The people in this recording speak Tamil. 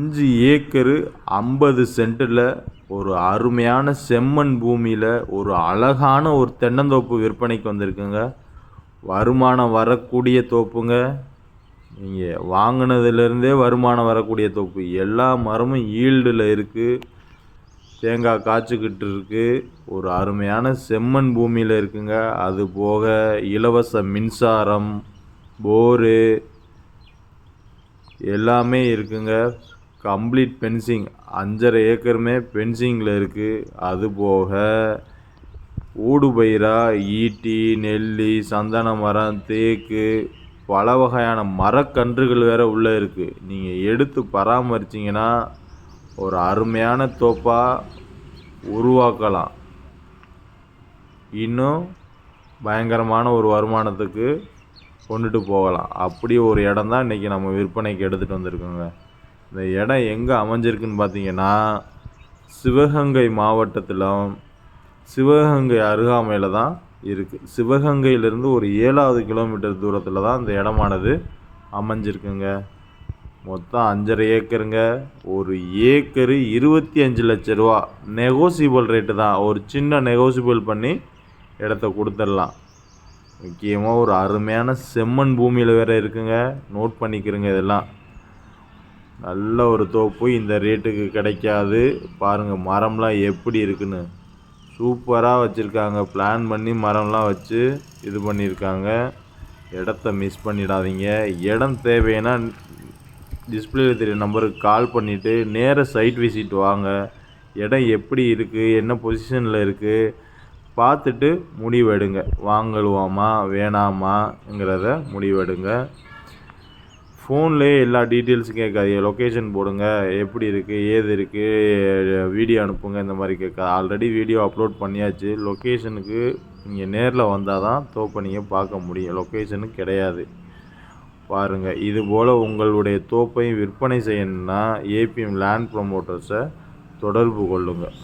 அஞ்சு ஏக்கரு ஐம்பது சென்ட்டில் ஒரு அருமையான செம்மண் பூமியில் ஒரு அழகான ஒரு தென்னந்தோப்பு விற்பனைக்கு வந்திருக்குங்க. வருமானம் வரக்கூடிய தோப்புங்க. நீங்கள் வாங்கினதுலேருந்தே வருமானம் வரக்கூடிய தோப்பு. எல்லா மரமும் ஈல்டில் இருக்குது தேங்காய் காய்ச்சிக்கிட்டு இருக்குது ஒரு அருமையான செம்மண் பூமியில் இருக்குங்க. அது போக இலவச மின்சாரம் போரு எல்லாமே இருக்குங்க. Complete fencing. அஞ்சரை ஏக்கருமே பென்சிங்கில் இருக்குது அது போக ஊடுபயிரா ஈட்டி நெல்லி சந்தன மரம் தேக்கு பல வகையான மரக்கன்றுகள் வேறு உள்ளே இருக்குது நீங்கள் எடுத்து பராமரிச்சிங்கன்னா ஒரு அருமையான தோப்பாக உருவாக்கலாம். இன்னும் பயங்கரமான ஒரு வருமானத்துக்கு கொண்டுட்டு போகலாம். அப்படி ஒரு இடம் தான் இன்றைக்கி நம்ம விற்பனைக்கு எடுத்துகிட்டு வந்திருக்கோங்க. இந்த இடம் எங்கே அமைஞ்சிருக்குன்னு பார்த்தீங்கன்னா சிவகங்கை மாவட்டத்திலும் சிவகங்கை அருகாமையில் தான் இருக்குது சிவகங்கையிலேருந்து ஒரு ஏழாவது கிலோமீட்டர் தூரத்தில் தான் இந்த இடமானது அமைஞ்சிருக்குங்க. மொத்தம் அஞ்சரை ஏக்கருங்க. ஒரு ஏக்கரு இருபத்தி அஞ்சு லட்ச ரூபா. நெகோசியபிள் ரேட்டு தான். ஒரு சின்ன நெகோசியபிள் பண்ணி இடத்த கொடுத்துடலாம். முக்கியமாக ஒரு அருமையான செம்மண் பூமியில் வேறு இருக்குங்க. நோட் பண்ணிக்கிறங்க இதெல்லாம். நல்ல ஒரு தோப்பு இந்த ரேட்டுக்கு கிடைக்காது. பாருங்கள் மரம்லாம் எப்படி இருக்குன்னு. சூப்பராக வச்சுருக்காங்க. பிளான் பண்ணி மரம்லாம் வச்சு இது பண்ணியிருக்காங்க இடத்த மிஸ் பண்ணிடாதீங்க. இடம் தேவைன்னா டிஸ்பிளேயில் தெரிய நம்பருக்கு கால் பண்ணிவிட்டு நேர சைட் விசிட் வாங்க. இடம் எப்படி இருக்குது என்ன பொசிஷனில் இருக்குது பார்த்துட்டு முடிவெடுங்க. வாங்கலுவாமா? வேணாமாங்கிறத முடிவெடுங்க. ஃபோன்லேயே எல்லா டீட்டெயில்ஸும் கேட்காது லொக்கேஷன் போடுங்க. எப்படி இருக்குது ஏது இருக்குது வீடியோ அனுப்புங்க இந்த மாதிரி கேட்காது. ஆல்ரெடி வீடியோ அப்லோட் பண்ணியாச்சு. லொக்கேஷனுக்கு நீங்கள் நேரில் வந்தால் தான் தோப்பை நீங்கள் பார்க்க முடியும். லொக்கேஷனு கிடையாது. பாருங்கள் இது போல் உங்களுடைய தோப்பையும் விற்பனை செய்யணுன்னா ஏபிஎம் லேண்ட் ப்ரொமோட்டர்ஸை தொடர்பு கொள்ளுங்கள்